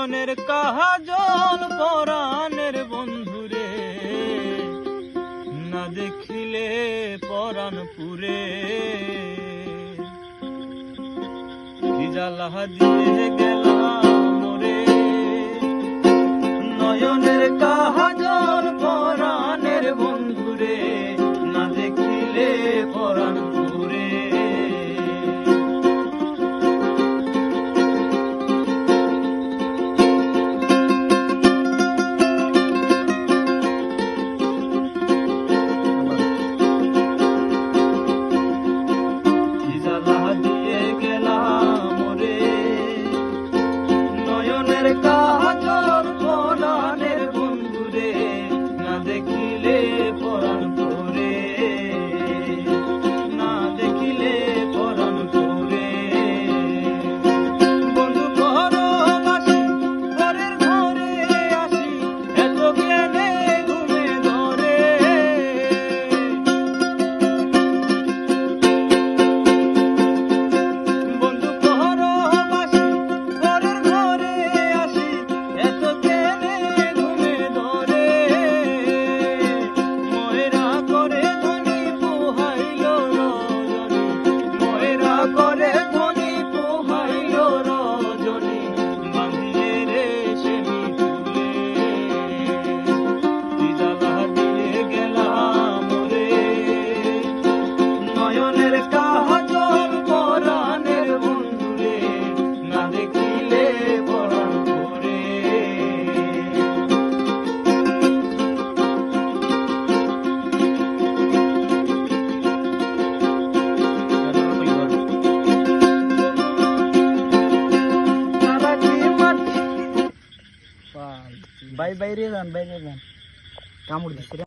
নয়নের কাজল পরাণের বন্ধুরে না দেখিলে পরাণপুরে দিয়ে গেলাম রে নয়নের Bye bye, Ridan, bye,